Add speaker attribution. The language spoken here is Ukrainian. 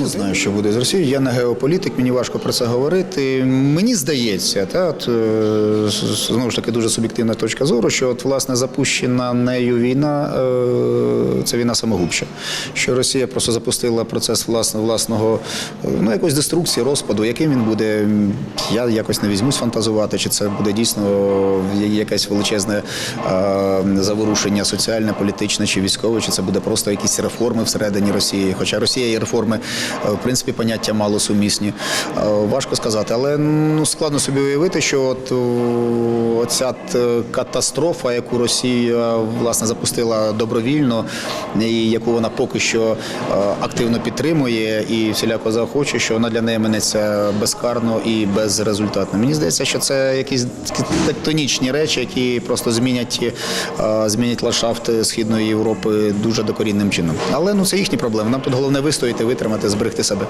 Speaker 1: Не знаю, що буде з Росією. Я не геополітик, мені важко про це говорити. Мені здається, та от е, знову ж таки дуже суб'єктивна точка зору, що от власне запущена нею війна е, це війна самогубща. Що Росія просто запустила процес власне власного е, ну якоїсь деструкції, розпаду. Яким він буде, я якось не візьмусь фантазувати, чи це буде дійсно якесь величезне заворушення соціальне, політичне чи військове, чи це буде просто якісь реформи всередині Росії. Хоча Росія і реформи, в принципі, поняття мало сумісні. Е, Важко сказати, але ну складно собі уявити, що от оця катастрофа, яку Росія власне запустила добровільно, і яку вона поки що е, активно підтримує і всіляко заохочує, що вона для неї минеться безкарно і безрезультатно. Мені здається, що це якісь тектонічні речі, які просто змінять, е, змінять ландшафт східної Європи дуже докорінним чином. Але ну це їхні проблеми. Нам тут головне вистояти, витримати, зберегти себе.